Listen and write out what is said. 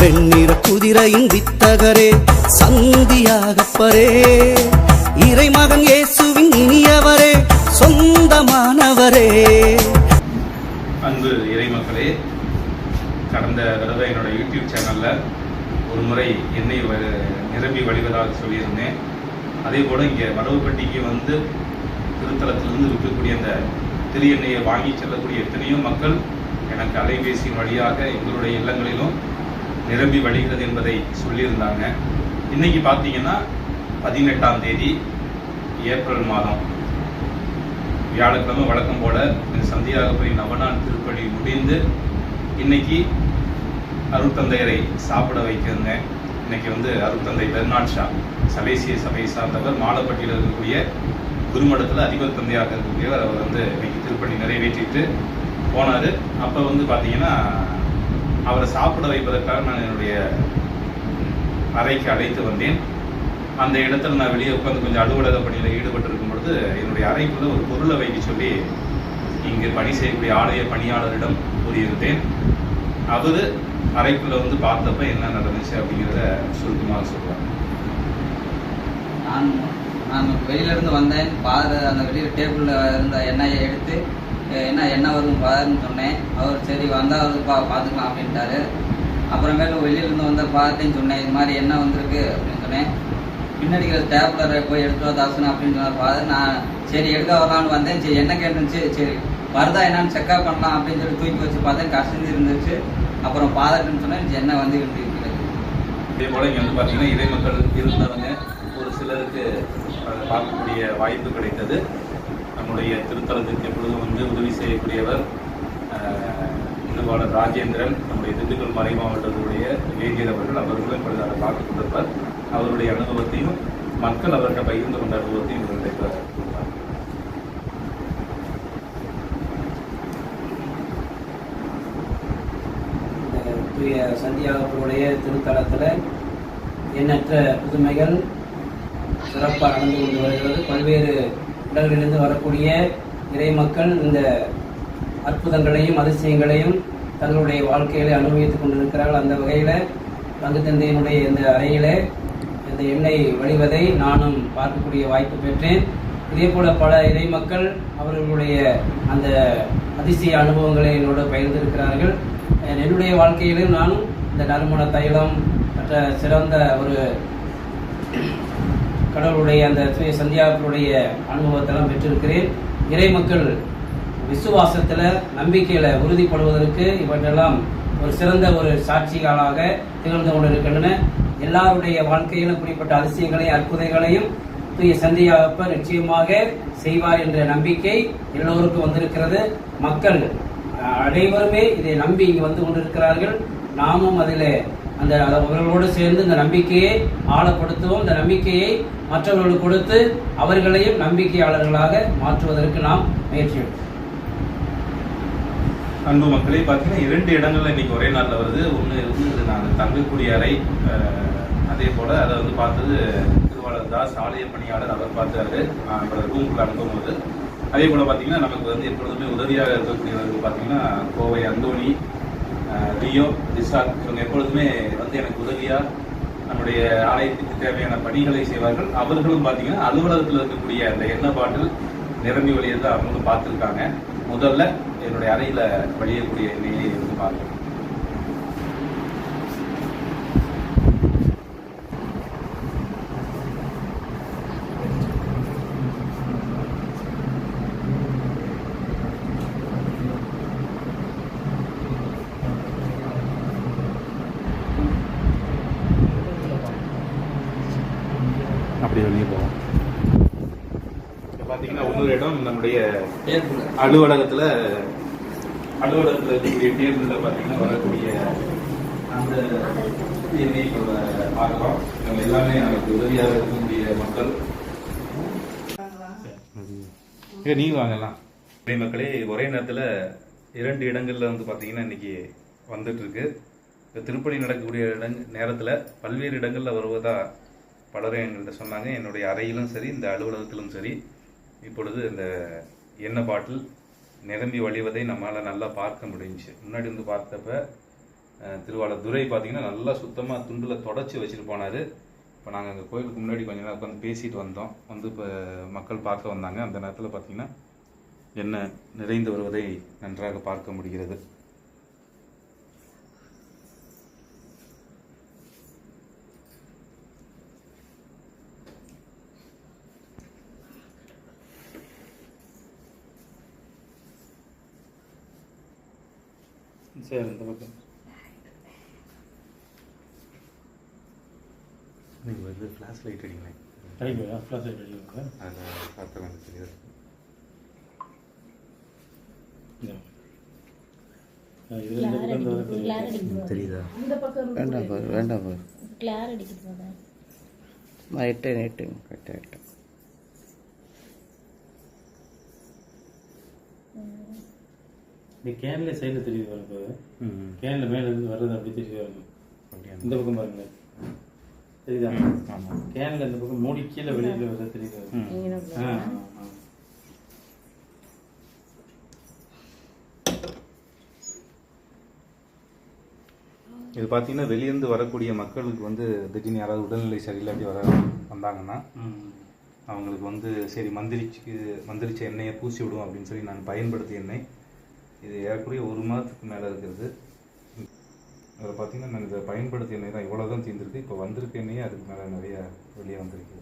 வெண்ணிற குதிரையின் வித்தகரே சந்தியாகப்பரே. இறைமகன் இயேசுவின் இனியவரே சொந்தமானவரே. அன்பு இறைமக்களே கடந்த தடவை என்னோட யூடியூப் சேனலில் ஒரு முறை எண்ணெய் வ- நிரம்பி வழிவதாக சொல்லியிருந்தேன். அதே போல் இங்கே வரவுப்பட்டிக்கு வந்து திருத்தலத்திலிருந்து விற்கக்கூடிய அந்த திரு எண்ணெயை வாங்கி செல்லக்கூடிய எத்தனையோ மக்கள் எனக்கு அலைபேசியின் வழியாக எங்களுடைய இல்லங்களிலும் நிரம்பி வழிகிறது என்பதை சொல்லியிருந்தாங்க. இன்னைக்கு பார்த்தீங்கன்னா பதினெட்டாம் தேதி ஏப்ரல் மாதம். வியாழக்கிழமை வழக்கம் போல இந்த சந்தியாகப்பை நவநாள் திருப்பணி முடிந்து இன்னைக்கு அருட்தந்தையரை சாப்பிட வைக்கிறேன் இன்னைக்கு வந்து அருட்தந்தை பெர்னாட் ஷா சலேசிய சபை சார்ந்தவர் மாலப்பட்டியில் இருக்கக்கூடிய குருமடத்தில் அதிபர் தந்தையாக இருக்கக்கூடியவர் அவர் வந்து இன்னைக்கு திருப்பணி நிறைவேற்றிட்டு போனார். அப்போ வந்து பார்த்தீங்கன்னா அவரை சாப்பிட வைப்பதற்காக நான் என்னுடைய அறைக்கு அழைத்து வந்தேன். அந்த இடத்துல நான் வெளியே உட்காந்து கொஞ்சம் அலுவலக பணியில் ஈடுபட்டிருக்கும் பொழுது என்னுடைய அறைக்குள்ள ஒரு பொருளை வைக்க சொல்லி இங்கு பணி செய்யக்கூடிய ஆலய பணியாளரிடம் கூறியிருந்தேன். அவர் அறைக்குள்ள வந்து பார்த்தப்ப என்ன நடந்துச்சு அப்படிங்கிறத சுருக்கமாக சொல்லுவாங்க நான் நான் வெளியில இருந்து வந்தேன். பாத அந்த வெளியில் டேபிளில் இருந்த எண்ணெயை எடுத்து என்ன என்ன வரும் பாருன்னு சொன்னேன். அவர் சரி வந்தால் வருதுப்பா பா பார்த்துக்கலாம் அப்படின்ட்டாரு. அப்புறமேல வெளியிலேருந்து வந்தால் பார்த்தேன்னு சொன்னேன் இது மாதிரி என்ன வந்திருக்கு அப்படின்னு சொன்னேன். பின்னடிக்கிற டேப்லர் போய் எடுத்து வா தாசன் அப்படின்னு சொன்னார். ஃபாதர் நான் சரி எடுக்க வரலான்னு வந்தேன். சரி என்ன கேட்டுச்சு சரி வருதா என்னன்னு செக்அப் பண்ணலாம் அப்படின்னு சொல்லி தூக்கி வச்சு பார்த்தேன். கசிஞ்சு இருந்துச்சு. அப்புறம் பாதட்டுன்னு சொன்னேன். என்ன வந்து இருந்துருக்கு இதே போல இங்கே வந்து பார்த்தீங்கன்னா இதே மக்கள் இருந்தாலும் பார்க்கக்கூடிய வாய்ப்பு கிடைத்தது நம்முடைய திருத்தலத்துக்கு எப்பொழுதும் வந்து உதவி செய்யக்கூடியவர் ஆஹ், ராஜேந்திரன் நம்முடைய திண்டுக்கல் மறை மாவட்டத்துடைய வேதியர் அவர்கள் அவர்களும் இப்பொழுது அதை பார்த்துக் கொண்டிருப்பார் அவருடைய அனுபவத்தையும் மக்கள் அவர்கிட்ட பகிர்ந்து கொண்ட அனுபவத்தையும் இவர்கள் கொடுப்பார் கூறுவார். திருத்தலத்தில் எண்ணற்ற புதுமைகள் சிறப்பாக நடந்து கொண்டு வருகிறது. பல்வேறு இடங்களிலிருந்து வரக்கூடிய இறை மக்கள் இந்த அற்புதங்களையும் அதிசயங்களையும் தங்களுடைய வாழ்க்கையில அனுபவித்துக் கொண்டிருக்கிறார்கள். அந்த வகையில் பங்கு தந்தையினுடைய இந்த அறையிலே இந்த எண்ணெய் வழிவதை நானும் பார்க்கக்கூடிய வாய்ப்பு பெற்றேன். இதே போல பல இறை மக்கள் அவர்களுடைய அந்த அதிசய அனுபவங்களை என்னோட பகிர்ந்திருக்கிறார்கள். என்னுடைய வாழ்க்கையிலும் நானும் இந்த நறுமண தைலம் மற்ற சிறந்த ஒரு கடவுளுடைய அந்த தூய சந்தியாக்களுடைய அனுபவத்தெல்லாம் பெற்றிருக்கிறேன். இறை மக்கள் விசுவாசத்தில் நம்பிக்கையில் உறுதிப்படுவதற்கு இவற்றெல்லாம் ஒரு சிறந்த ஒரு சாட்சிகளாக திகழ்ந்து கொண்டிருக்கின்றன. எல்லாருடைய வாழ்க்கையிலும் இப்படிப்பட்ட அதிசயங்களையும் அற்புதங்களையும் தூய சந்தியாகப்ப நிச்சயமாக செய்வார் என்ற நம்பிக்கை எல்லோருக்கும் வந்திருக்கிறது. மக்கள் அனைவருமே இதை நம்பி இங்கு வந்து கொண்டிருக்கிறார்கள். நாமும் அதில் அந்த அவர்களோடு சேர்ந்து இந்த நம்பிக்கையை ஆழப்படுத்துவோம். இந்த நம்பிக்கையை மற்றவர்களுக்கு கொடுத்து அவர்களையும் நம்பிக்கையாளர்களாக மாற்றுவதற்கு நாம் முயற்சி அன்பு மக்களே பார்த்தீங்கன்னா இரண்டு இடங்கள்ல இன்னைக்கு ஒரே நாளில் வருது. ஒன்று வந்து நான் தங்கக்கூடிய அறை அஹ், அதே போல அதை வந்து பார்த்தது திருவாளர் தாஸ் ஆலய பணியாளர் அவர் பார்த்தாரு. நான் இப்போ ரூம்குள்ள அனுப்பும்போது அதே போல பார்த்தீங்கன்னா நமக்கு வந்து எப்பொழுதுமே உதவியாக இருக்கக்கூடியவர்கள் பார்த்தீங்கன்னா கோவை அந்தோணி லியோ ரியோ திசாக் இவங்க எப்பொழுதுமே வந்து எனக்கு உதவியா நம்முடைய ஆலயத்துக்கு தேவையான பணிகளை செய்வார்கள். அவர்களும் பார்த்தீங்கன்னா அலுவலகத்தில் இருக்கக்கூடிய அந்த எண்ணெய் பாட்டில் நிரம்பி வழியதை அவங்களும் பார்த்துருக்காங்க. முதல்ல என்னுடைய அறையில் வழியக்கூடிய எண்ணெயை வந்து பார்க்கணும். அப்படி வெளியே போவோம். பார்த்தீங்கன்னா இன்னொரு இடம் நம்முடைய அலுவலகத்துல அலுவலகத்துல இருக்கக்கூடிய டேபிள்ல பாத்தீங்கன்னா வரக்கூடிய அந்த பார்க்கிறோம். இவங்க எல்லாமே நமக்கு உதவியாக இருக்கக்கூடிய மக்கள். நீங்க வாங்கலாம். மக்களே ஒரே நேரத்துல இரண்டு இடங்கள்ல வந்து பாத்தீங்கன்னா இன்னைக்கு வந்துட்டு இருக்கு. திருப்பணி நடக்கக்கூடிய இடங்க நேரத்துல பல்வேறு இடங்கள்ல வருவதா பலரும் எங்கள்கிட்ட சொன்னாங்க என்னுடைய அறையிலும் சரி இந்த அலுவலகத்திலும் சரி இப்பொழுது இந்த எண்ணெய் பாட்டில் நிரம்பி வழிவதை நம்மளால் நல்லா பார்க்க முடிஞ்சுச்சு. முன்னாடி வந்து பார்த்தப்ப திருவாளர் துரை பார்த்தீங்கன்னா நல்லா சுத்தமாக துண்டில் தொடச்சி வச்சுட்டு போனார். இப்போ நாங்கள் அங்கே கோயிலுக்கு முன்னாடி கொஞ்ச நேரம் உட்காந்து பேசிட்டு வந்தோம். வந்து இப்போ மக்கள் பார்க்க வந்தாங்க. அந்த நேரத்தில் பார்த்தீங்கன்னா என்ன நிறைந்து வருவதை நன்றாக பார்க்க முடிகிறது. சரி இந்த பக்கம் நீங்கள் வந்து ஃப்ளாஷ் லைட் அடிங்களேன் அடிக்கா ஃப்ளாஷ் லைட் அதை பார்த்த தெரியாது. தெரியுதா. இந்த பக்கம் வேண்டாம் பாரு வேண்டாம் பாரு. எட்டேன் எட்டேன் கரெக்டாக இந்த கேன்ல சைடில் தெரியுது பாருங்க ம் கேன்ல மேல இருந்து வர்றது அப்படி தெரியுது பாருங்க அப்படியா? இந்த பக்கம் பாருங்களேன் தெரியுதா? கேன்ல இந்த பக்கம் மூடி கீழே வெளியில வர்றது தெரியுது. இது பார்த்தீங்கன்னா வெளியிருந்து வரக்கூடிய மக்களுக்கு வந்து திடீர்னு யாராவது உடல்நிலை சரியில்லாட்டி வர வந்தாங்கன்னா ம். அவங்களுக்கு வந்து சரி மந்திரிச்சுக்கு மந்திரிச்ச எண்ணெயை பூசி விடுவோம் அப்படின்னு சொல்லி நான் பயன்படுத்திய எண்ணெய் இது ஏறக்குறைய ஒரு மாதத்துக்கு மேலே இருக்கிறது. அதில் பார்த்தீங்கன்னா நான் இதை பயன்படுத்திய எண்ணெய் தான் இவ்வளோ தான் தீர்ந்துருக்கு. இப்போ வந்திருக்க எண்ணெயே அதுக்கு மேலே நிறைய வெளியே வந்திருக்கு